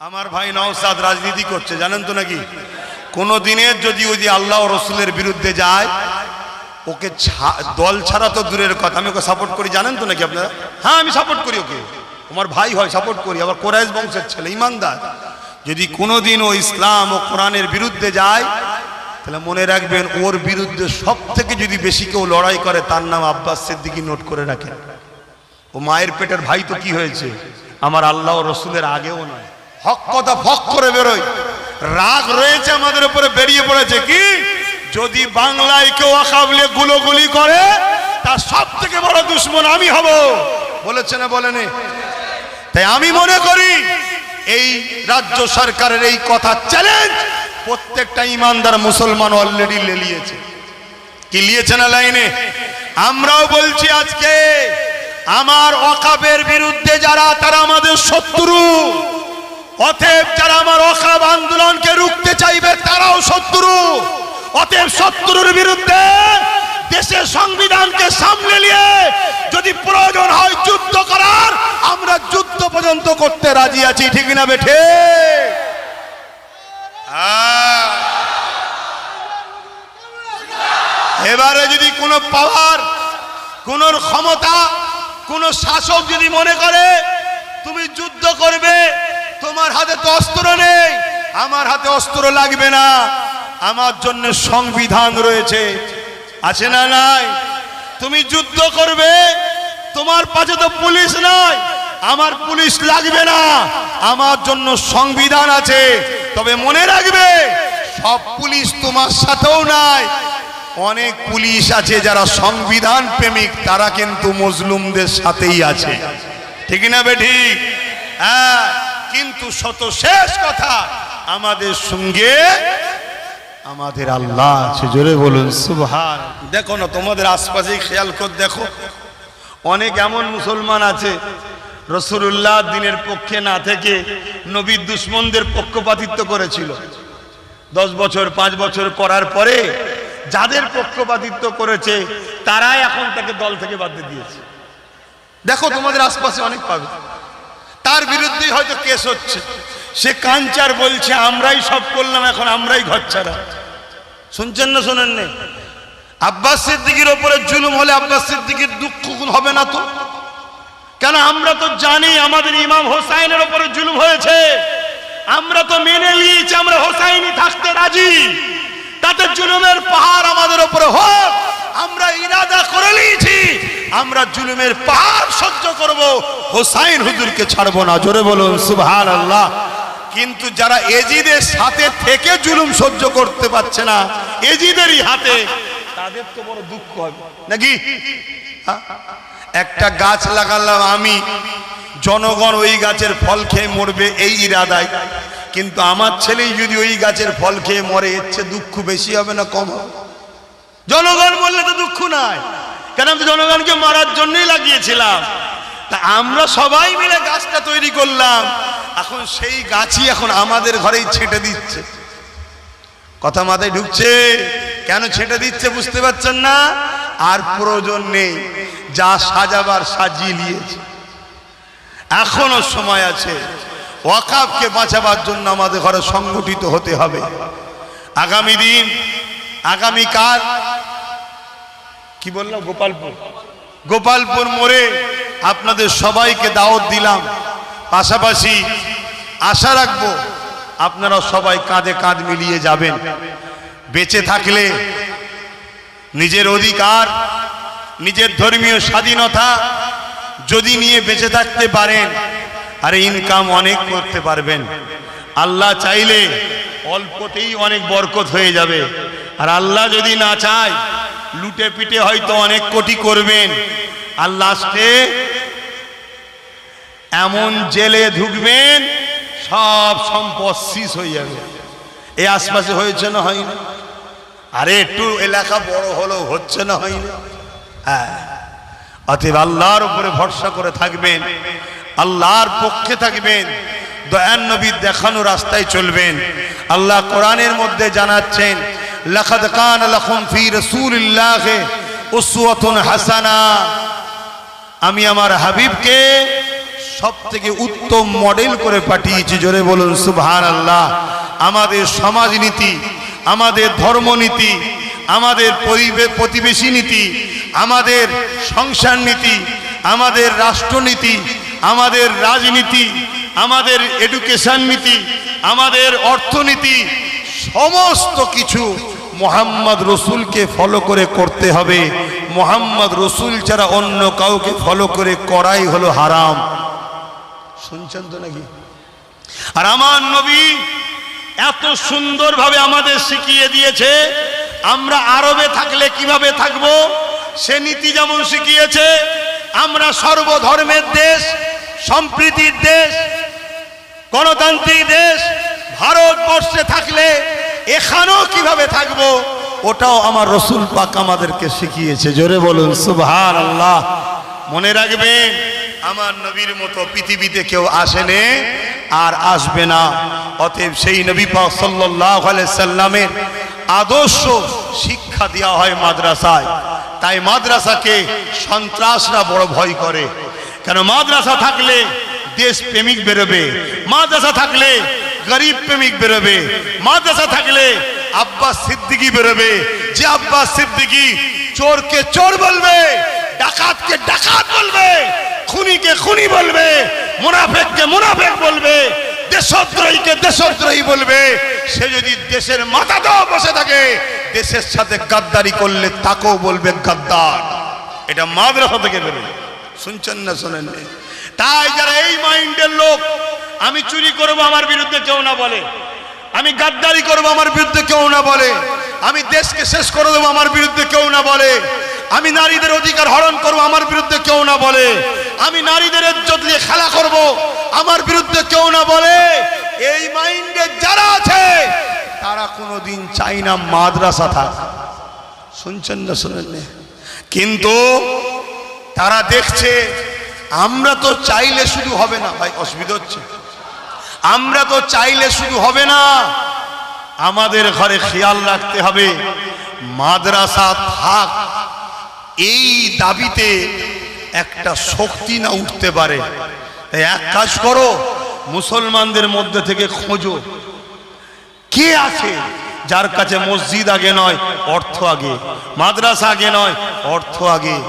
আমার ভাই নওসাদ রাজনীতি করছে, জানেন তো নাকি? কোনো দিনের যদি ওই যে আল্লাহ রসুলের বিরুদ্ধে যায়, ওকে দল ছাড়া তো দূরের কথা, আমি ওকে সাপোর্ট করি, জানেন তো নাকি আপনারা? হ্যাঁ আমি সাপোর্ট করি ওকে। আমার ভাই হয় সাপোর্ট করি, আবার কোরাইশ বংশের ছেলে, ইমানদার। যদি কোনো দিন ও ইসলাম ও কোরআনের বিরুদ্ধে যায়, তাহলে মনে রাখবেন, ওর বিরুদ্ধে সব থেকে যদি বেশি কেউ লড়াই করে, তার নাম আব্বাস সিদ্দিকি নোট করে রাখেন। ও মায়ের পেটের ভাই তো কি হয়েছে? আমার আল্লাহ রসুলের আগেও নয়। হক কথা ফক করে বেরোয়। রাগ রয়েছে আমাদের উপরে, বেরিয়ে পড়েছে কি? যদি বাংলায় কেউ আকাবলে গুলোগুলি করে, তার সব থেকে বড় দুশ্মন আমি হব। বলেছে না বলেনি তাই আমি মনে করি, এই রাজ্য সরকারের এই কথা চ্যালেঞ্জ প্রত্যেকটা ইমানদার মুসলমান অলরেডি লেলিয়েছে। কি লিয়েছে না লাইনে? আমরাও বলছি আজকে, আমার অকাবের বিরুদ্ধে যারা, তারা আমাদের শত্রু। অতএব যারা আমার অকাব আন্দোলনকে রুখতে চাইবে, তারাও শত্রু। অতএব শত্রুর বিরুদ্ধে দেশের সংবিধানকে সামনে নিয়ে যদি প্রয়োজন হয় যুদ্ধ করার, আমরা যুদ্ধ পর্যন্ত করতে রাজি আছি, ঠিক না বেঠে? আহ এবারে যদি কোনো পাওয়ার কোন ক্ষমতা, কোন শাসক যদি মনে করে, তুমি যুদ্ধ করবে তোমার হাতে তো অস্ত্র নেই। আমার হাতে অস্ত্র লাগবে না। আমার জন্য সংবিধান রয়েছে। আছে না নাই? তুমি যুদ্ধ করবে। তোমার পাশে তো পুলিশ নয় আমার পুলিশ লাগবে না। আমার জন্য সংবিধান আছে। তবে মনে রাখবে, সব পুলিশ তোমার সাথেও নাই। অনেক পুলিশ আছে যারা সংবিধান প্রেমিক, তারা কিন্তু মজলুমদের সাথেই আছে। ঠিক না বেঠি হ্যাঁ। কিন্তু শত শেষ কথা আমাদের সঙ্গে আমাদের আল্লাহ আছে। জোরে বলুন, সুবহান। দেখো না, তোমাদের আশপাশেই খেয়াল করে, দেখো। অনেক এমন মুসলমান আছে রসুল্লাহ দিনের পক্ষে না থেকে নবীর দুশ্মনদের পক্ষপাতিত্ব করেছিল। দশ বছর, পাঁচ বছর করার পরে যাদের পক্ষপাতিত্ব করেছে, তারাই এখন তাকে দল থেকে বাদ দিয়েছে। দেখো, তোমাদের আশপাশে অনেক পাবে। তার বিরুদ্ধেই হয়তো কেস হচ্ছে। সে কাঞ্চার বলছে, আমরাই সব করলাম, এখন আমরাই ঘর ছাড়া শুনছেন না শোনেন নে? আব্বাস সিদ্দিকির ওপরে জুলুম হলে আব্বাস সিদ্দিকির দুঃখ হবে না তো? কেন আমরা তো জানি আমাদের ইমাম হোসাইনের ওপরে জুলুম হয়েছে। আমরা তো মেনে নিয়েছি আমরা হোসাইনি থাকতে রাজি। তাতে জুলুমের পাহাড় আমাদের ওপরে হোক, আমরা ইরাদা করে নিয়েছি। আমরা জুলুমের পাহাড় সহ্য করব। হোসাইন হুজুরকে ছাড়বো না। জোরে বলুন সুবহান আল্লাহ কিন্তু যারা এজিদের সাথে থেকে জুলুম সহ্য করতে পারছে না, এজিদেরই হাতে, তাদের তো বড় দুঃখ হবে। নাকি? হ্যাঁ? একটা গাছ লাগালাম আমি, জনগণ ওই গাছের ফল খেয়ে মরবে এই ইরাদায়। কিন্তু আমার ছেলেই যদি ওই গাছের ফল খেয়ে মরে, এর দুঃখ বেশি হবে না, কম হবে? জনগণ বললে তো দুঃখ নাই। কেন আমি জনগণকে মারার জন্যই লাগিয়েছিলাম? তা আমরা সবাই মিলে গাছটা তৈরি করলাম। এখন সেই গাছই এখন আমাদের ঘরেই ছেটে দিচ্ছে। কথা মাথায় ঢুকছে? কেন ছেটে দিচ্ছে বুঝতে পারছেন না? আর প্রয়োজন নেই। যা সাজাবার সাজিয়ে নিয়েছে এখনও সময় আছে। ওয়াকাবকে বাঁচাবার জন্য আমাদের ঘরে সংগঠিত হতে হবে। আগামী দিন, আগামীকাল কি বললাম? গোপালপুর। গোপালপুর মোড়ে আপনাদের সবাইকে দাওয়াত দিলাম। পাশাপাশি আশা রাখব আপনারা সবাই কাঁধে কাঁধ মিলিয়ে যাবেন। বেঁচে থাকলে নিজের অধিকার, নিজের ধর্মীয় স্বাধীনতা যদি নিয়ে বেঁচে থাকতে পারেন, আর ইনকাম অনেক করতে পারবেন। আল্লাহ চাইলে অল্পতেই অনেক বরকত হয়ে যাবে। আর আল্লাহ যদি না চায়, লুটে পিটে হয়তো অনেক কোটি করবেন। আর লাস্টে এমন জেলে ঢুকবেন, সব সম্পদ শেষ হয়ে যাবে। এ আশপাশে হয়েছে না হয় না আরে একটু এলাকা বড় হলো হচ্ছে না হয় না হ্যাঁ। অতএব আল্লাহর উপরে ভরসা করে থাকবেন, আল্লাহর পক্ষে থাকবেন দয়ান নবীর দেখানো রাস্তায় চলবেন। আল্লাহ কোরআনের মধ্যে জানাচ্ছেন, লাকাদ কান লাকুম ফি রাসূলিল্লাহি হাসানা। আমি আমার হাবিবকে সব থেকে উত্তম মডেল করে পাঠিয়েছি, জোরে বলুন সুবহান আল্লাহ আমাদের সমাজনীতি, আমাদের ধর্মনীতি, আমাদের প্রতিবেশী নীতি, আমাদের সংসার নীতি, আমাদের রাষ্ট্রনীতি, আমাদের রাজনীতি আমাদের এডুকেশন নীতি, আমাদের অর্থনীতি, সমস্ত কিছু মোহাম্মদ রসুলকে ফলো করে করতে হবে। মোহাম্মদ রসুল ছাড়া অন্য কাউকে ফলো করে করাই হলো হারাম। শুনছেন তো নাকি? আর আমার নবী এত সুন্দরভাবে আমাদের শিখিয়ে দিয়েছে, আমরা আরবে থাকলে কীভাবে থাকব? সে নীতি যেমন শিখিয়েছে, আমরা সর্বধর্মের দেশ, সম্প্রীতির দেশ গণতান্ত্রিক দেশ, ভারতবর্ষে থাকলে এখানেও কীভাবে থাকব, ওটাও আমার রসুল পাক আমাদেরকে শিখিয়েছে। জোরে বলুন সুবহান আল্লাহ মনে রাখবেন, আমার নবীর মতো পৃথিবীতে কেউ আসেনে আর আসবে না। অতএব সেই নবী পাক সাল্লাহ সাল্লামের আদর্শ শিক্ষা দেওয়া হয় মাদ্রাসায়। তাই মাদ্রাসাকে সন্ত্রাসরা বড় ভয় করে। কেন মাদ্রাসা থাকলে দেশ প্রেমিক বেরোবে। মাদ্রাসা থাকলে গরিব প্রেমিক বেরোবে। মাদ্রাসা থাকলে আব্বাস সিদ্দিকি বেরোবে। যে আব্বাস সিদ্দিকি চোরকে চোর বলবে, ডাকাতকে ডাকাত বলবে, খুনিকে খুনি বলবে, মুনাফেককে মুনাফেক বলবে, দেশদ্রোহীকে দেশদ্রোহী বলবে। সে যদি দেশের মাথা দাও বসে থাকে, দেশের সাথে গাদ্দারি করলে তাকেও বলবে গাদ্দার। এটা মাদ্রাসা থেকে বেরোবে। শুনছেন না শোনেন? তাই যারা এই মাইন্ডের লোক, আমি চুরি করব আমার বিরুদ্ধে কেউ না বলে। আমি গাদ্দারি করব আমার বিরুদ্ধে কেউ না বলে। আমি দেশকে শেষ করে দেবো আমার বিরুদ্ধে কেউ না বলে। আমি নারীদের অধিকার হরণ করব আমার বিরুদ্ধে কেউ না বলে। আমি নারীদের ইজ্জত নিয়ে খেলা করব আমার বিরুদ্ধে কেউ না বলে। এই মাইন্ডে যারা আছে, তারা কোনোদিন চাই না মাদ্রাসা থাক। শুনছেন না শুনেন? কিন্তু তারা দেখছে আমরা তো চাইলে শুধু হবে না। ভাই, অসুবিধা হচ্ছে। আমরা তো চাইলে শুধু হবে না। আমাদের ঘরে খেয়াল রাখতে হবে, মাদ্রাসা থাক। এই দাবিতে একটা শক্তি না উঠতে পারে। তাই এক কাজ করো, মুসলমানদের মধ্যে থেকে খোঁজো। কে আছে যার কাছে মসজিদ আগে নয়, অর্থ আগে? মাদ্রাসা আগে নয়, অর্থ আগে।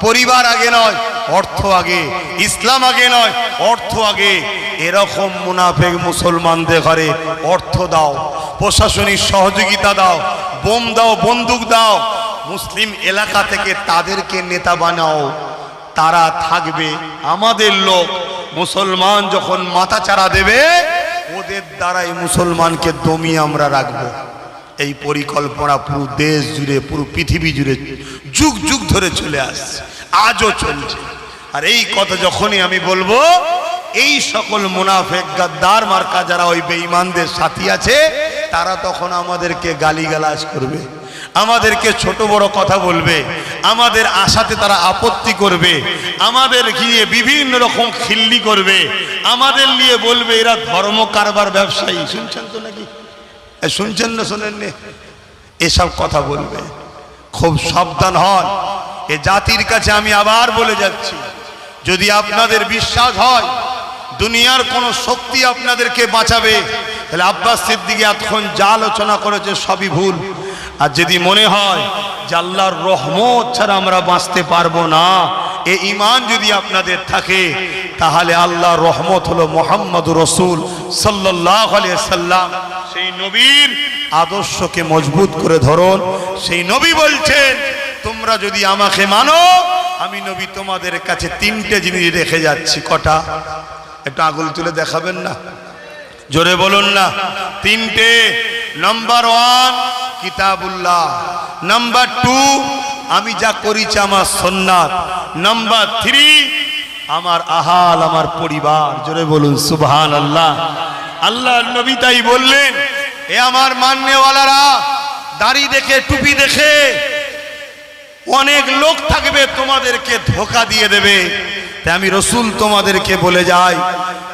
পরিবার আগে নয় অর্থ আগে, ইসলাম আগে নয়, অর্থ আগে। এরকম মুনাফেক মুসলমানদের ঘরে অর্থ দাও, প্রশাসনিক সহযোগিতা দাও, বোম দাও, বন্দুক দাও। মুসলিম এলাকা থেকে তাদেরকে নেতা বানাও। তারা থাকবে আমাদের লোক। মুসলমান যখন মাথা চারা দেবে, ওদের দ্বারাই মুসলমানকে দমিয়ে আমরা রাখব। এই পরিকল্পনা পুরো দেশ জুড়ে, পুরো পৃথিবী জুড়ে যুগ যুগ ধরে চলে আসছে। আজও চলছে। আর এই কথা যখনই আমি বলব, এই সকল মুনাফেক গাদ্দার মার্কা যারা ওই বেঈমানদের সাথী আছে, তারা তখন আমাদেরকে গালিগালাজ করবে। আমাদেরকে ছোট বড় কথা বলবে। আমাদের আশাতে তারা আপত্তি করবে। আমাদের নিয়ে বিভিন্ন রকম খিল্লি করবে। আমাদের নিয়ে বলবে, এরা ধর্ম কারবার ব্যবসায়ী। শুনছেন তো নাকি? শুনছেন না শোনেন? এসব কথা বলবে। খুব সাবধান হন। এ জাতির কাছে আমি আবার বলে যাচ্ছি, যদি আপনাদের বিশ্বাস হয়, দুনিয়ার কোনো শক্তি আপনাদেরকে বাঁচাবে, তাহলে আব্বাস সিদ্দিকি এতক্ষণ যা আলোচনা করেছে সবই ভুল। আর যদি মনে হয় যে আল্লাহর রহমত ছাড়া আমরা বাঁচতে পারব না, এ ইমান যদি আপনাদের থাকে, তাহলে আল্লাহ রহমত হলো মোহাম্মদ রসুল সাল্লাহ সেই নবীর আদর্শকে মজবুত করে ধরুন। সেই নবী বলছেন তোমরা যদি আমাকে মানো, আমি নবী তোমাদের কাছে তিনটে জিনিস রেখে যাচ্ছি। কটা? একটু আগুল তুলে দেখাবেন না? জোরে বলুন না। তিনটে। নাম্বার ওয়ান, কিতাবুল্লাহ। নাম্বার টু, আমি যা করেছি আমার সন্ন্যাত নাম্বার থ্রি, আমার আহাল, আমার পরিবার। জোরে বলুন সুবহান আল্লাহ আল্লাহ নবী তাই বললেন, এ আমার মান্যওয়ালারা, দাড়ি দেখে, টুপি দেখে অনেক লোক থাকবে তোমাদেরকে ধোকা দিয়ে দেবে। তাই আমি রসুল তোমাদেরকে বলে যাই,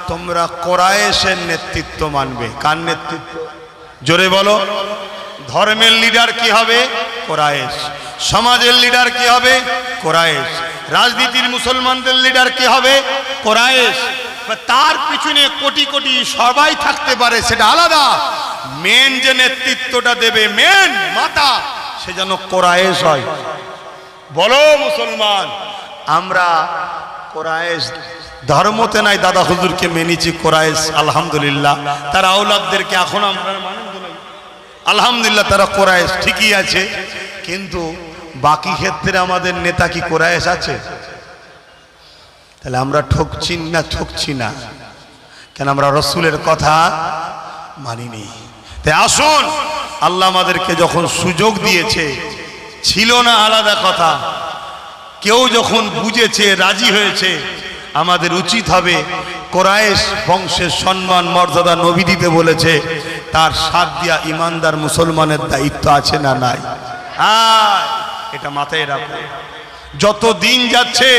তোমরা কোরআশের নেতৃত্ব মানবে। কার নেতৃত্ব? জোরে বলো। ধর্মের লিডার কি হবে? কোরআশ সমাজের লিডার কি হবে? কোরআশ রাজনীতির মুসলমানদের লিডার কি হবে? কোরআশ তার পিছনে কোটি কোটি সবাই থাকতে পারে, সেটা আলাদা। মেন যে নেতৃত্বটা দেবে মেন মাতা, সে যেন কোরআশ হয়। বলো মুসলমান, আমরা কোরআশ ধর্মতে নাই, দাদা হুজুরকে মেনেছি কোরআশ আলহামদুলিল্লাহ। তার আউলাদদেরকে এখন আমরা? আলহামদুলিল্লাহ, তারা কোরআশ ঠিকই আছে, কিন্তু বাকি ক্ষেত্রে আমাদের নেতা কি কোরআশ আছে? তাহলে আমরা ঠকছি না ঠকছি না? কেন আমরা রসুলের কথা মানিনি? তাই আসুন, আল্লাহ আমাদেরকে যখন সুযোগ দিয়েছে ছিল না আলাদা কথা। কেউ যখন বুঝেছে, রাজি হয়েছে, আমাদের উচিত হবে কোরআশ বংশের সম্মান, মর্যাদা নবী দিতে বলেছে, তার সাথ দিয়া ইমানদার মুসলমানের দায়িত্ব আছে না নাই? এটা মাথায় রাখো। যত দিন যাচ্ছে,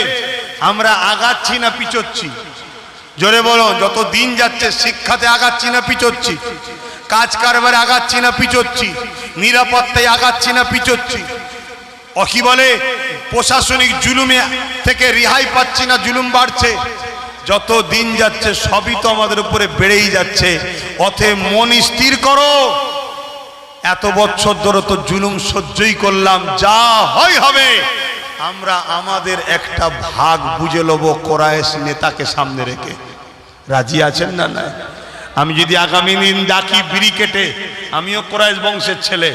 আমরা আগাচ্ছি না পিছোচ্ছি। জোরে বলো, যত দিন যাচ্ছে, শিক্ষাতে আগাচ্ছি না পিছোচ্ছি। কাজ কারবারে আগাচ্ছি না পিছোচ্ছি। নিরাপত্তায় আগাচ্ছি না পিছোচ্ছি অকি বলে, প্রশাসনিক জুলুমে থেকে রেহাই পাচ্ছি না, জুলুম বাড়ছে। যত দিন যাচ্ছে, সবই তো আমাদের উপরে বেড়েই যাচ্ছে। অথে মন স্থির করো। এত বছর ধরে তো জুলুম সহ্যই করলাম, যা হয় হবে। আমরা আমাদের একটা ভাগ বুঝে লব কোরআশ নেতাকে সামনে রেখে। রাজি আছেন না না আমি যদি আগামী দিন ডাকি বিড়ি কেটে, আমিও কোরআশ বংশের ছেলে,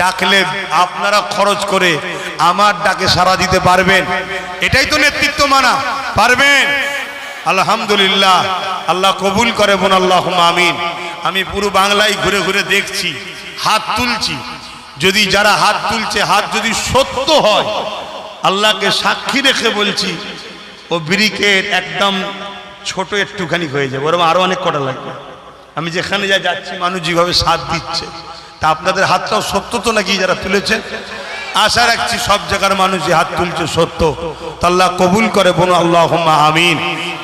ডাকলে আপনারা খরচ করে আমার ডাকে সাড়া দিতে পারবেন। এটাই তো নেতৃত্ব মানা, পারবেন? আলহামদুলিল্লাহ, আল্লাহ কবুল করে বোন আল্লাহ আমিন। আমি পুরো বাংলায় ঘুরে ঘুরে দেখছি, হাত তুলছি। যদি যারা হাত তুলছে, হাত যদি সত্য হয়, আল্লাহকে সাক্ষী রেখে বলছি, ও ব্রিকেট একদম ছোট একটুখানি হয়ে যাবে ওরকম আরও অনেক কটা লাগবে। আমি যেখানে যা যাচ্ছি, মানুষ যেভাবে সাথ দিচ্ছে। তা আপনাদের হাতটাও সত্য তো নাকি যারা তুলেছেন আশা রাখছি সব জায়গার মানুষ যে হাত তুলছে সত্য। তাল্লাহ কবুল করে বোন আল্লাহ আমিন।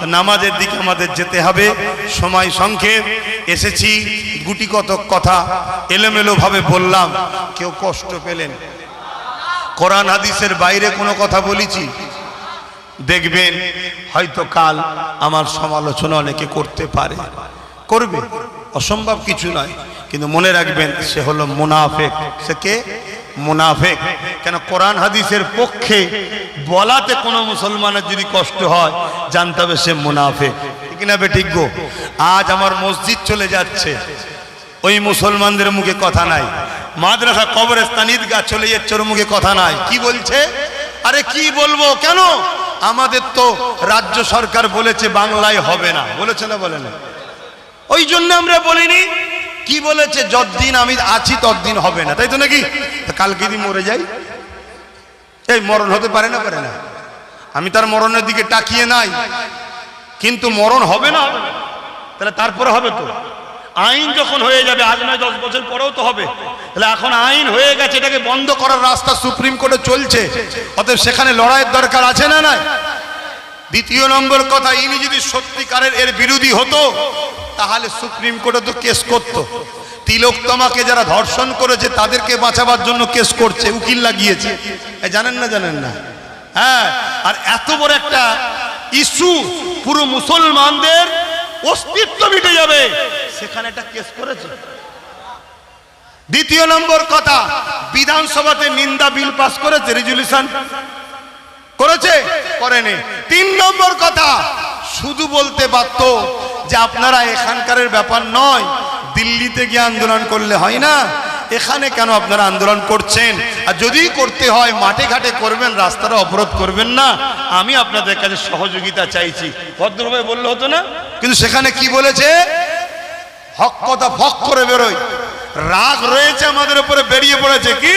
নামাজের দিকে আমাদের যেতে হবে। সময় সংক্ষেপ। এসেছি, গুটি কত কথা এলোমেলো ভাবে বললাম। কেউ কষ্ট পেলেন? কোরআন হাদিসের বাইরে কোনো কথা বলেছি? দেখবেন, হয়তো কাল আমার সমালোচনা অনেকে করতে পারে। করবে? অসম্ভব কিছু নয়। কিন্তু মনে রাখবেন, সে হলো মুনাফেক। সে কে? মুনাফেক। কেন কোরআন হাদিসের পক্ষে বলাতে কোনো মুসলমানের যদি কষ্ট হয়, জানতে হবে সে মুনাফেক। ঠিক না বে ঠিক গো? আজ আমার মসজিদ চলে যাচ্ছে। ওই মুসলমানদের মুখে কথা নাই। মাদ্রাসা, কবরস্থান, ঈদগাহ চলে যাচ্ছে, ওর মুখে কথা নাই। কি বলছে? আরে কি বলব? কেন? আমাদের তো রাজ্য সরকার বলেছে বাংলায় হবে না। বলেছে না বলে না। ওই জন্য আমরা বলিনি, কি বলেছে, যতদিন আমি আছি ততদিন হবে না, তাই তো নাকি? কালকে যদি মরে যাই, এই মরণ হতে পারে না পারে না। আমি তার মরণের দিকে তাকিয়ে নাই, কিন্তু মরণ হবে না না। তাহলে তারপরে হবে তো। আইন যখন হয়ে যাবে, আজ নয়, দশ বছর পরেও তো হবে। তাহলে এখন আইন হয়ে গেছে, এটাকে বন্ধ করার রাস্তা সুপ্রিম কোর্টে চলছে। অতএব সেখানে লড়াইয়ের দরকার আছে না, নাই? দ্বিতীয় নম্বর কথা, ইনি যদি সত্যিকারের এর বিরোধী হতো তাহলে সুপ্রিম কোর্টে তো কেস করতো। তিলোত্তমাকে যারা ধর্ষণ করেছে, তাদেরকে বাঁচাবার জন্য কেস করছে, উকিল লাগিয়েছে। জানেন না জানেন না? হ্যাঁ আর এত বড় একটা ইস্যু, পুরো মুসলমানদের অস্তিত্ব মিটে যাবে। সেখানে একটা কেস করেছে। দ্বিতীয় নম্বর কথা, বিধানসভাতে নিন্দা বিল পাস করেছে রেজুলিউশন করেছে, করেনি। তিন নম্বর কথা, শুধু বলতে পারত যে আপনারা এখানকারের ব্যাপার নয়, দিল্লিতে গিয়ে আন্দোলন করলে হয় না। এখানে কেন আপনারা আন্দোলন করছেন? আর যদি করতে হয়, মাঠে ঘাটে করবেন, রাস্তাটা অবরোধ করবেন না। আমি আপনাদের কাছে সহযোগিতা চাইছি। ভদ্রভাবে বললে হতো না? কিন্তু সেখানে কি বলেছে? হক কথা ফক করে বেরোয় রাগ রয়েছে আমাদের উপরে, বেরিয়ে পড়েছে কি?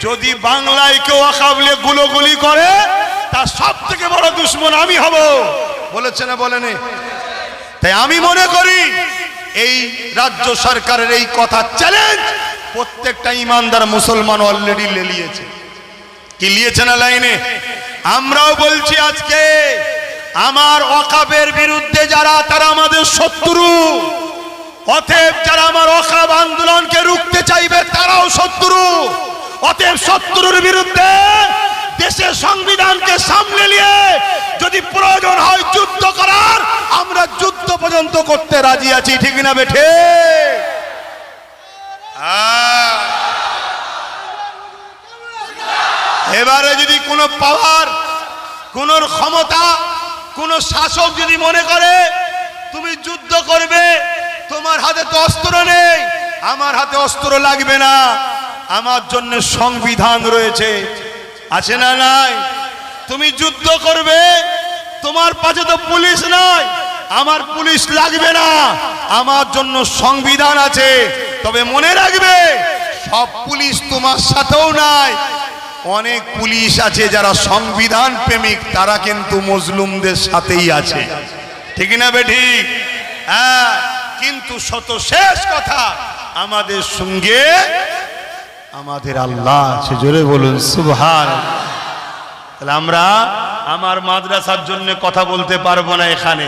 যদি বাংলায় কেউ আকাবলে গুলোগুলি করে, তার সব থেকে বড় দুশ্মন আমি হব। বলেছে না বলেনি? তাই আমি মনে করি এই রাজ্য সরকারের এই কথা চ্যালেঞ্জ প্রত্যেকটা ইমানদার মুসলমান অলরেডি লেলিয়েছে কি লিয়েছে না লাইনে? আমরাও বলছি আজকে, আমার অকাবের বিরুদ্ধে যারা, তারা আমাদের শত্রু। অতএব যারা আমার অকাব আন্দোলনকে রুখতে চাইবে, তারাও শত্রু। অতএব শত্রুর বিরুদ্ধে দেশের সংবিধানকে সামনে নিয়ে যদি প্রয়োজন হয় যুদ্ধ করার আমরা যুদ্ধ পর্যন্ত করতে রাজি আছি, ঠিক না বেঠে? এবারে যদি কোনো পাওয়ার, কোন ক্ষমতা, কোন শাসক যদি মনে করে, তুমি যুদ্ধ করবে, তোমার হাতে তো অস্ত্র নেই, আমার হাতে অস্ত্র লাগবে না, আমার জন্য সংবিধান রয়েছে। আছে না নাই? তুমি যুদ্ধ করবে, তোমার পাশে তো পুলিশ নাই আমার পুলিশ লাগবে না। আমার জন্য সংবিধান আছে। তবে মনে রাখবে, সব পুলিশ তোমার সাথেও নাই। অনেক পুলিশ আছে যারা সংবিধান প্রেমিক, তারা কিন্তু মজলুমদের সাথেই আছে। ঠিক না বেঠিক হ্যাঁ কিন্তু শত শেষ কথা, আমাদের সঙ্গে আমাদের আল্লাহ আছে। জোরে বলুন, সুবহান। তাহলে আমরা আমার মাদ্রাসার জন্য কথা বলতে পারব না এখানে।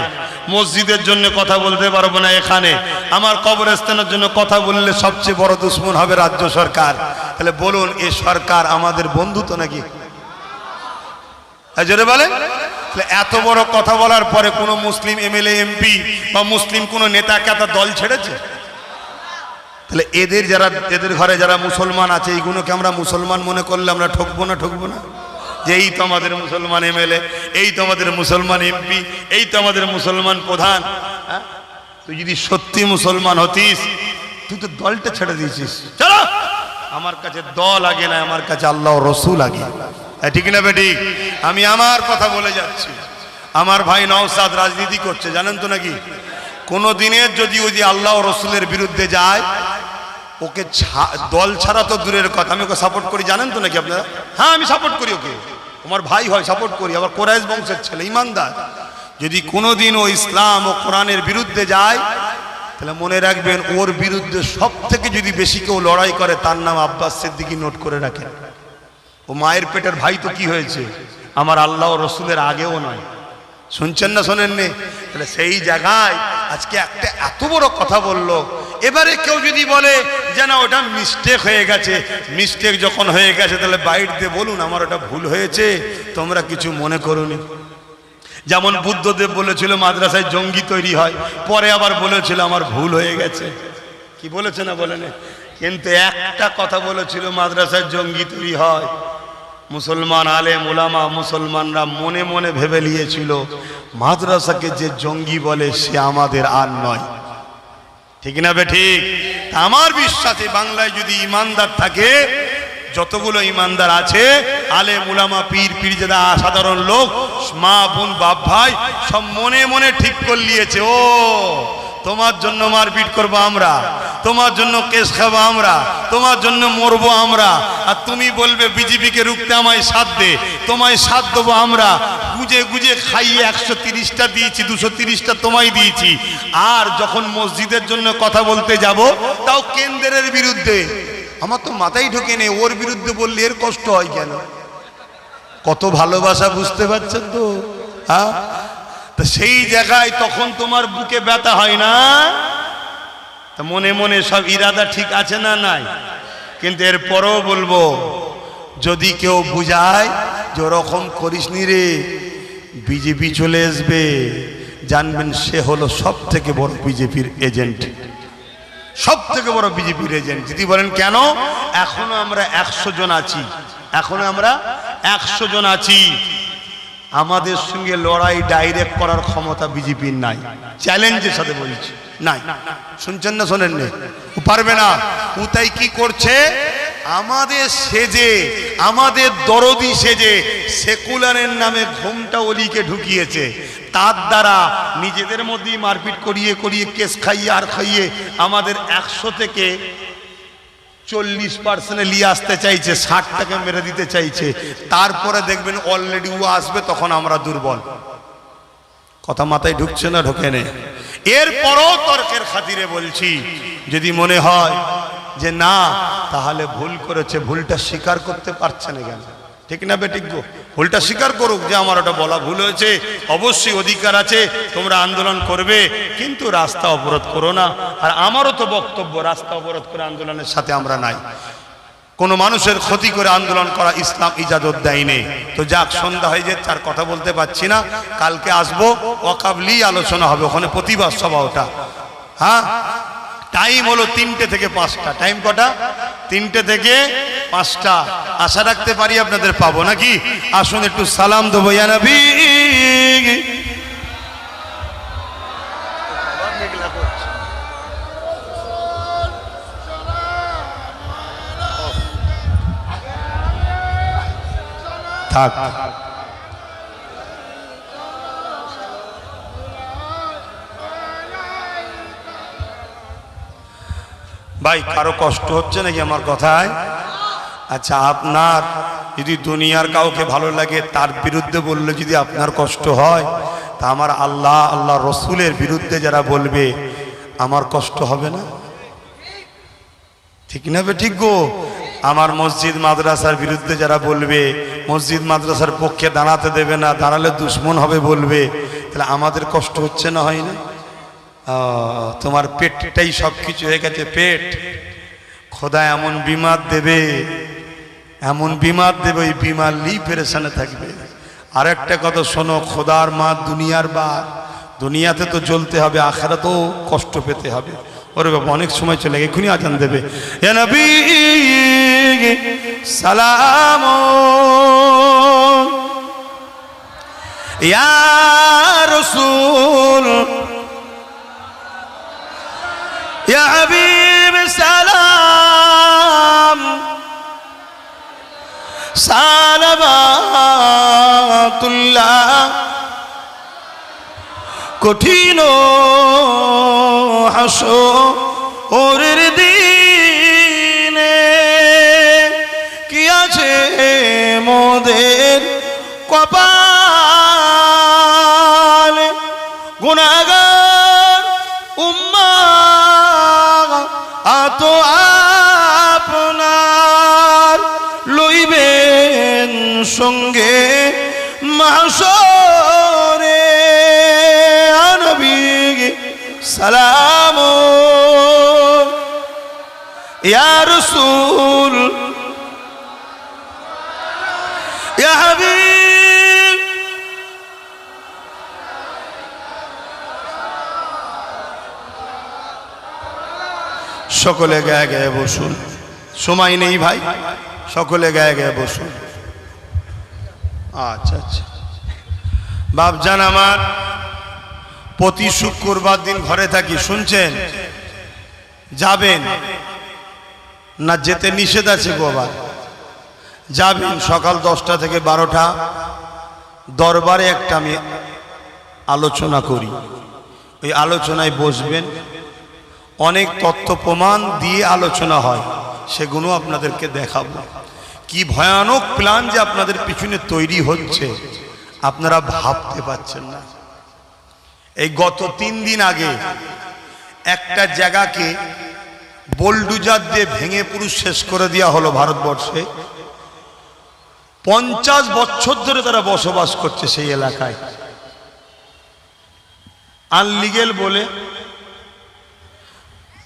মসজিদের জন্য কথা বলতে পারব না এখানে। আমার কবরস্থানের জন্য কথা বললে সবচেয়ে বড় দুশ্মন হবে রাজ্য সরকার। তাহলে বলুন, এ সরকার আমাদের বন্ধু তো নাকি? এই জোরে বলেন। এত বড় কথা বলার পরে কোনো মুসলিম এমএলএ, এমপি বা মুসলিম কোনো নেতা কেতা দল ছেড়েছে? তাহলে এদের যারা, এদের ঘরে যারা মুসলমান আছে এইগুলোকে আমরা মুসলমান মনে করলে আমরা ঠকবো না ঠকবো না? যে এই তো আমাদের মুসলমান এমএলএ, এই তো আমাদের মুসলমান এমপি, এই তো আমাদের মুসলমান প্রধান। হ্যাঁ? তুই যদি সত্যি মুসলমান হতিস, তুই তো দলটা ছেড়ে দিয়েছিস। চলো! আমার কাছে দল আগে না আমার কাছে আল্লাহ রসুল আগে। ঠিক না বেটি? আমি আমার কথা বলে যাচ্ছি। আমার ভাই নওসাদ রাজনীতি করছে, জানেন তো নাকি? কোনো দিনের যদি ওই যে আল্লাহ রসুলের বিরুদ্ধে যায়, ওকে দল ছাড়া তো দূরের কথা, আমি ওকে সাপোর্ট করি, জানেন তো নাকি আপনারা? হ্যাঁ আমি সাপোর্ট করি ওকে। আমার ভাই হয় সাপোর্ট করি। আবার কোরাইশ বংশের ছেলে, ইমানদার। যদি কোনোদিন ও ইসলাম ও কোরআনের বিরুদ্ধে যায়, তাহলে মনে রাখবেন ওর বিরুদ্ধে সব থেকে যদি বেশি কেউ লড়াই করে, তার নাম আব্বাস সিদ্দিকি নোট করে রাখেন। ও মায়ের পেটের ভাই তো কি হয়েছে? আমার আল্লাহ রসুলের আগেও নয়। শুনছেন না, শোনেননি? তাহলে সেই জায়গায় আজকে একটা এত বড় কথা বলল। এবারে কেউ যদি বলে যে না, ওটা মিস্টেক হয়ে গেছে মিস্টেক যখন হয়ে গেছে, তাহলে বাইর দিয়ে বলুন, আমার ওটা ভুল হয়েছে, তোমরা কিছু মনে করুনি। যেমন বুদ্ধদেব বলেছিল, মাদ্রাসায় জঙ্গি তৈরি হয়, পরে আবার বলেছিল, আমার ভুল হয়ে গেছে। কি বলেছে না বলেন? কিন্তু একটা কথা বলেছিল, মাদ্রাসায় জঙ্গি তৈরি হয় মুসলমান আলে মোলামা মুসলমানরা মনে মনে ভেবে নিয়েছিল, মাদ্রাসাকে যে জঙ্গি বলে সে আমাদের আর নয়। ঠিক না বে ঠিক? আমার বিশ্বাসে বাংলায় যদি ইমানদার থাকে, যতগুলো ইমানদার আছে আলে মুলামা পীর, পীরজাদা, সাধারণ লোক, মা, বোন, বাপ, ভাই, সব মনে মনে ঠিক করে নিয়েছে, ও। তোমার জন্য মারপিট করব আমরা। তোমার জন্য কেস খাব আমরা। তোমার জন্য মরবো আমরা। আর তুমি বলবে, বিজেপিকে রুখতে আমায় সাথ দে। তোমায় সাথ দেবো আমরা। গুজে গুজে খাইয়ে একশো তিরিশটা দিয়েছি, দুশো তিরিশটা তোমায় দিয়েছি। আর যখন মসজিদের জন্য কথা বলতে যাব, তাও কেন্দ্রের বিরুদ্ধে। আমার তো মাথায় ঢোকে নেই ওর বিরুদ্ধে বললে এর কষ্ট হয় কেন? কত ভালোবাসা, বুঝতে পারছেন তো? হ্যাঁ? সেই জায়গায় তখন তোমার বুকে ব্যথা হয় না? তা মনে মনে সব ইরাদা ঠিক আছে না নাই? কিন্তু এরপরও বলব, যদি কেউ বুঝায় যে ওরকম করিসনি রে, বিজেপি চলে আসবে, জানবেন সে হলো সব থেকে বড় বিজেপির এজেন্ট। সব থেকে বড় বিজেপির এজেন্ট। যদি বলেন কেন? এখনও আমরা একশো জন আছি। এখনও আমরা একশো জন আছি। আমাদের সঙ্গে লড়াই ডাইরেক্ট করার ক্ষমতা বিজেপির নাই। চ্যালেঞ্জের সাথে বলছি, নাই। শুনছেন না শোনেন নে? পারবে না। তাই কি করছে? আমাদের সেজে, আমাদের দরদি সেজে সেকুলারের নামে ঘুমটা অলিকে ঢুকিয়েছে। তার দ্বারা নিজেদের মধ্যেই মারপিট করিয়ে করিয়ে কেস খাইয়ে, আর খাইয়ে আমাদের একশো থেকে চল্লিশ পার্সেন্টে নিয়ে আসতে চাইছে, ষাটটাকে মেরে দিতে চাইছে। তারপরে দেখবেন অলরেডি ও আসবে, তখন আমরা দুর্বল। কথা মাথায় ঢুকছে না, ঢোকে নে। এরপরও তর্কের খাতিরে বলছি, যদি মনে হয় যে না, তাহলে ভুল করেছে, ভুলটা স্বীকার করতে পারছে না কেন? ঠিক না বেটিক গো ভুলটা স্বীকার করুক যে আমার ওটা বলা ভুল হয়েছে। অবশ্যই অধিকার আছে, তোমরা আন্দোলন করবে, কিন্তু রাস্তা অবরোধ করো না। আর আমারও তো বক্তব্য, রাস্তা অবরোধ করে আন্দোলনের সাথে আমরা নাই। কোনো মানুষের ক্ষতি করে আন্দোলন করা ইসলাম ইজাজত দেয়নি। তো যাক, সন্ধ্যা হয়ে যাচ্ছে, আর কথা বলতে পারছি না। কালকে আসব অকাবলি আলোচনা হবে, ওখানে প্রতিবাদ সভা ওটা। হ্যাঁ? টাইম হলো তিনটে থেকে পাঁচটা। টাইম কটা? তিনটে থেকে পাঁচটা। আশা রাখতে পারি আপনাদের পাবো, নাকি? আসুন একটু সালাম দেবো, ইয়া নবী। থাক। ভাই, কারও কষ্ট হচ্ছে নাকি আমার কথায়? আচ্ছা আপনার যদি দুনিয়ার কাউকে ভালো লাগে, তার বিরুদ্ধে বললে যদি আপনার কষ্ট হয়, তা আমার আল্লাহ আল্লাহ রসুলের বিরুদ্ধে যারা বলবে, আমার কষ্ট হবে না? ঠিক না বে, ঠিক গো? আমার মসজিদ, মাদ্রাসার বিরুদ্ধে যারা বলবে, মসজিদ, মাদ্রাসার পক্ষে দাঁড়াতে দেবে না, দাঁড়ালে দুশ্মন হবে বলবে, তাহলে আমাদের কষ্ট হচ্ছে না, হয় না? তোমার পেটটাই সব কিছু হয়ে গেছে, পেট। খোদা এমন বিমার দেবে, এমন বিমার দেবে, ওই বিমার লি পেরেশানে থাকবে। আর একটা কথা শোনো, খোদার মা দুনিয়ার বা দুনিয়াতে তো জ্বলতে হবে, আখেরাতেও কষ্ট পেতে হবে। ওরে বাবা, অনেক সময় চলে গেছে, এখনই আজান দেবে। সালাম। ইয়া يا حبيب سلام সালাবাত কঠিন হাসো ওরের দিনে কি আছে মোদের কপাল সঙ্গে মাসরে আনবী সালাম। ইয়া রসুল, ইয়া সকলে গায়ে গায়ে বসুন। সময় নেই ভাই, সকলে গায়ে গায়ে বসুন। আচ্ছা আচ্ছা। বাপজান আমার, প্রতি শুক্রবার দিন ঘরে থাকি, শুনছেন? যাবেন? না যেতে নিষেধ আছে গোবার যাবেন সকাল দশটা থেকে বারোটা। দরবারে একটা আমি আলোচনা করি। ওই আলোচনায় বসবেন। অনেক তথ্য প্রমাণ দিয়ে আলোচনা হয়। সেগুলো আপনাদেরকে দেখাবো। কি ভয়ানক প্ল্যান যে আপনাদের পিছনে তৈরি হচ্ছে। আপনারা ভাবতে পাচ্ছেন না। এই গত তিন দিন আগে একটা জায়গাকে বোলডুজার দিয়ে ভেঙে পুরো শেষ করে দেওয়া হলো ভারতবর্ষে। পঞ্চাশ বছর ধরে তারা বসবাস করছে সেই এলাকায়। আনলিগেল বলে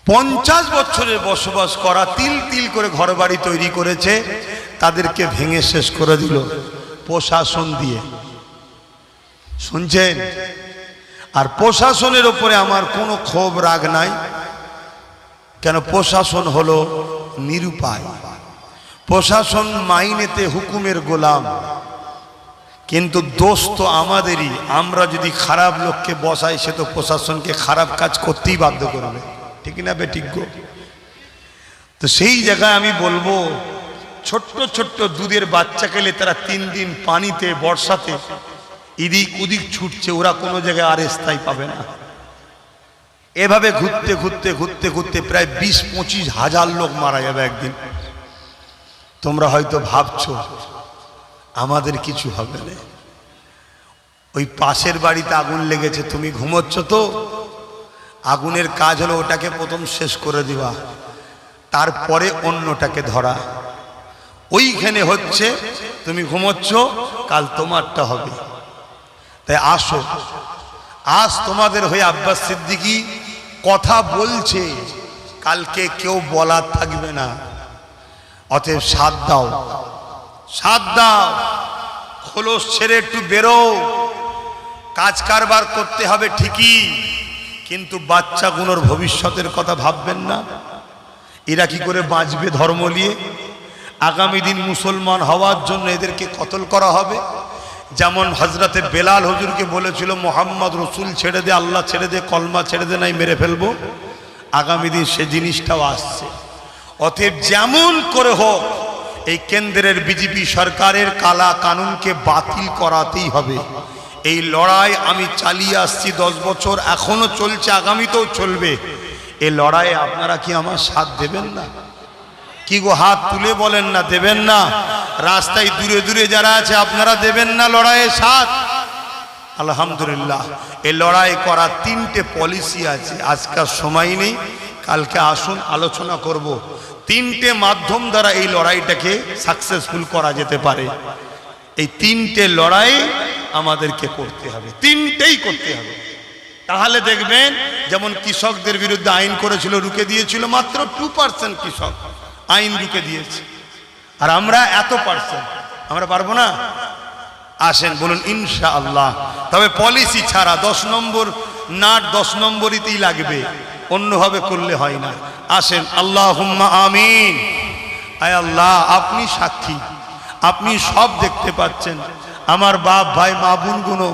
পঞ্চাশ বছরের বসবাস করা তিল তিল করে ঘর বাড়ি তৈরি করেছে। তাদেরকে ভেঙে শেষ করে দিল প্রশাসন দিয়ে। শুনছেন? আর প্রশাসনের ওপরে আমার কোনো ক্ষোভ, রাগ নাই। কেন প্রশাসন হলো নিরুপায়। প্রশাসন মাইনেতে হুকুমের গোলাম। কিন্তু দোষ তো আমাদেরই। আমরা যদি খারাপ লোককে বসাই, সে তো প্রশাসনকে খারাপ কাজ করতেই বাধ্য করবে। ঠিক না বে, ঠিক গো? তো সেই জায়গায় আমি বলব ছোট্ট ছোট্ট দুধের বাচ্চা খেলে তারা তিন দিন পানিতে, বর্ষাতে এদিক ওদিক ছুটছে, ওরা কোনো জায়গায় আর স্থায়ী পাবে না। এভাবে ঘুরতে ঘুরতে ঘুরতে ঘুরতে প্রায় বিশ, পঁচিশ হাজার লোক মারা যাবে একদিন। তোমরা হয়তো ভাবছ, আমাদের কিছু হবে না। ওই পাশের বাড়িতে আগুন লেগেছে, তুমি ঘুমোচ্ছ তো? আগুনের কাজ হলো ওটাকে প্রথম শেষ করে দেওয়া, তারপরে অন্যটাকে ধরা। ওইখানে হচ্ছে তুমি ঘুমোচ্ছ, কাল তোমারটা হবে। তাই আসো। আজ তোমাদের হয়ে আব্বাস সিদ্দিকি কথা বলছে, কালকে কেউ বলার থাকবে না। অতএব সাত দাও। সাত দাও। খোলস ছেড়ে একটু বেরো। কাজ কারবার করতে হবে ঠিকই, কিন্তু বাচ্চাগুলোর ভবিষ্যতের কথা ভাববেন না। এরা কি করে বাঁচবে ধর্ম নিয়ে? আগামী দিন মুসলমান হওয়ার জন্য এদেরকে কতল করা হবে? যেমন হজরতে বেলাল হজুরকে বলেছিল, মোহাম্মদ রসুল ছেড়ে দে, আল্লাহ ছেড়ে দে, কলমা ছেড়ে দে, নাই মেরে ফেলব। আগামী দিন সে জিনিসটাও আসছে। অতএব যেমন করে হোক, এই কেন্দ্রের বিজেপি সরকারের কালা কানুনকে বাতিল করাতেই হবে। এই লড়াই আমি চালিয়ে আসছি দশ বছর, এখনও চলছে, আগামীতেও চলবে। এই লড়াইয়ে আপনারা কি আমার সাথ দেবেন না? কি গো, হাত তুলে বলেন না, দেবেন না। রাস্তায় দূরে দূরে যারা আছে, আপনারা দেবেন না লড়াইয়ে সাথ আলহামদুলিল্লাহ এই লড়াই করার তিনটে পলিসি আছে। আজকাল সময় নেই, কালকে আসুন, আলোচনা করব। তিনটে মাধ্যম দ্বারা এই লড়াইটাকে সাকসেসফুল করা যেতে পারে। এই তিনটে লড়াই আমাদেরকে করতে হবে। তিনটেই করতে হবে। তাহলে দেখবেন, যেমন কৃষকদের বিরুদ্ধে আইন করেছিল রুকে দিয়েছিল মাত্র টু পার্সেন্ট কৃষক। আইন রুকে দিয়েছে। আর আমরা এত পার্সেন্ট আমরা পারব না? আসেন, বলুন ইনশা আল্লাহ তবে পলিসি ছাড়া দশ নম্বর নাট দশ নম্বরিতেই লাগবে, অন্যভাবে করলে হয় না। আসেন আল্লাহ আমিন। আয় আল্লাহ, আপনি সাক্ষী, আপনি সব দেখতে পাচ্ছেন। আমার বাপ, ভাই, মা, বোনগুলো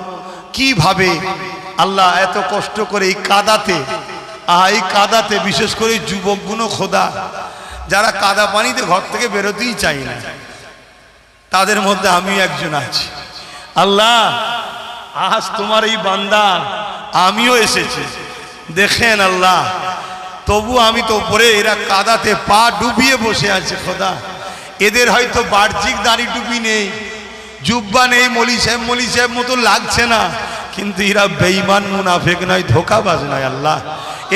কীভাবে আল্লাহ এত কষ্ট করে এই কাদাতে, আহা, এই কাদাতে, বিশেষ করে যুবকগুলো খোদা যারা কাদা পানিতে ঘর থেকে বেরোতেই চাই না, তাদের মধ্যে আমি একজন আছি। আল্লাহ, আজ তোমার এই বান্দা আমিও এসেছি। দেখেন আল্লাহ, তবু আমি তো পরে এরা কাদাতে পা ডুবিয়ে বসে আছে, খোদা। এদের হয়তো বাহ্যিক দাড়ি টুপি নেই, জুব্বা নেই মলি সাহেব মলি সাহেব মতো লাগছে না, কিন্তু এরা বেইমান মুনাফেক নয় ধোকাবাজ নয়, আল্লাহ।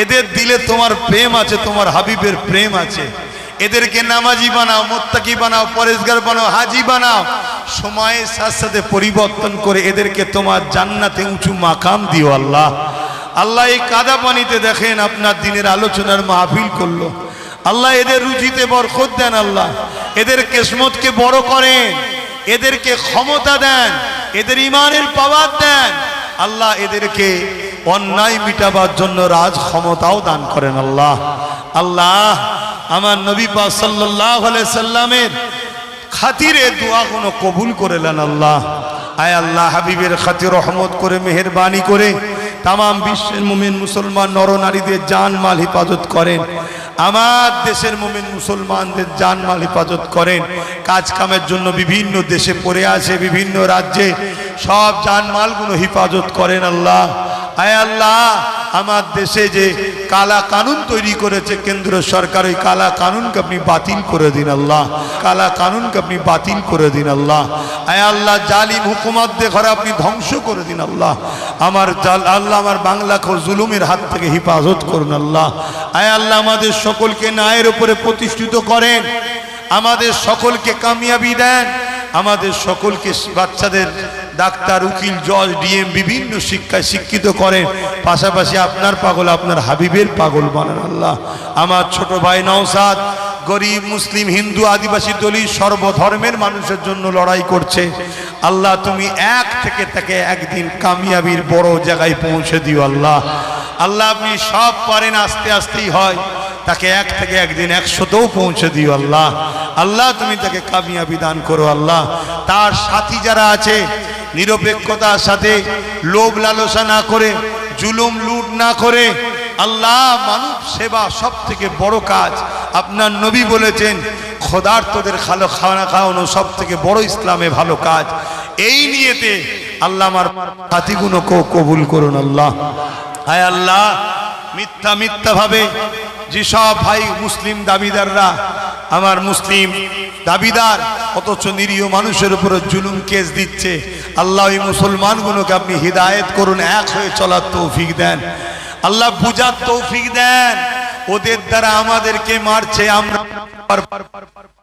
এদের দিলে তোমার প্রেম আছে, তোমার হাবিবের প্রেম আছে। এদেরকে নামাজি বানাও, মোত্তাকি বানাও, পরেশগার বানাও, হাজি বানাও। সময়ের সাথে সাথে পরিবর্তন করে এদেরকে তোমার জান্নাতে উঁচু মাকাম দিও আল্লাহ। আল্লাহ এই কাদা পানিতে দেখেন আপনার দিনের আলোচনার মাহফিল করল। আল্লাহ এদের রুচিতে বরকত দেন আল্লাহ। এদের কেসমতকে বড় করেন, এদেরকে ক্ষমতা দেন, এদের ইমানের পাওয়ার দেন। আল্লাহ এদেরকে অন্যায় মিটাবার জন্য রাজ ক্ষমতাও দান করেন আল্লাহ। আল্লাহ, আমার নবী পা সাল্লাহ সাল্লামের খাতিরে কবুল করে নেন আল্লাহ। আয় আল্লাহ, হাবিবের খাতির রহমত করে, মেহরবানি করে তাম বিশ্বের মুমিন মুসলমান নরনারীদের জান মাল হেফাজত করেন। আমার দেশের মুমিন মুসলমানদের জান মাল হেফাজত করেন। কাজ কামের জন্য বিভিন্ন দেশে পড়ে আছে, বিভিন্ন রাজ্যে সব জানমালগুলো হেফাজত করেন আল্লাহ। আয় আল্লাহ, আমার দেশে যে কালা কানুন তৈরি করেছে, কেন্দ্র সরকার, ওই কালা কানুনকে আপনি বাতিল করে দিন আল্লাহ। কালা কানুনকে আপনি বাতিল করে দিন আল্লাহ। আয় আল্লাহ, জালিম হুকুমাত ঘরে আপনি ধ্বংস করে দিন আল্লাহ। আমার জাল, আল্লাহ আমার বাংলা খো জুলুমের হাত থেকে হেফাজত করুন আল্লাহ। আয় আল্লাহ, আমাদের সকলকে ন্যায়ের উপরে প্রতিষ্ঠিত করেন। আমাদের সকলকে কামিয়াবি দেন। আমাদের সকলকে বাচ্চাদের ডাক্তার, উকিল, জজ, ডিএম বিভিন্ন শিক্ষায় শিক্ষিত করেন পাশাপাশি আপনার পাগল আপনার হাবিবের পাগল বানান আল্লাহ। আমার ছোট ভাই নওসাদ, গরিব, মুসলিম, হিন্দু, আদিবাসী দলি সর্বধর্মের মানুষের জন্য লড়াই করছে। আল্লাহ, তুমি এক থেকে তাকে একদিন কামিয়াবির বড় জায়গায় পৌঁছে দিও আল্লাহ। আল্লাহ, আপনি সব পারেন, আস্তে আস্তেই হয়। তাকে এক থেকে একদিন একশোতেও পৌঁছে দিও আল্লাহ। আল্লাহ, তুমি তাকে কামিয়াবি দান করো আল্লাহ। তার সাথী যারা আছে, নিরপেক্ষতার সাথে লোভ লালসা না করে, জুলুম লুট না করে, আল্লাহ মানব সেবা সব থেকে বড় কাজ। আপনার নবী বলেছেন খোদার তোদের খালো খাওয়ানা খাওয়ানো সব থেকে বড় ইসলামে ভালো কাজ। এই নিয়েতে আল্লাহ আমার সাথীগুলো কবুল করুন আল্লাহ। হায় আল্লাহ, মিথ্যা মিথ্যা ভাবে যেসব ভাই মুসলিম দাবিদাররা, আমার মুসলিম দাবিদার, অথচ নিরীহ মানুষের উপরে জুলুম কেস দিচ্ছে। আল্লাহ ওই মুসলমানগুলোকে আপনি হৃদায়ত করুন, এক হয়ে চলার তৌফিক দেন। আল্লাহ বুঝার তৌফিক দেন। ওদের দ্বারা আমাদেরকে মারছে, আমরা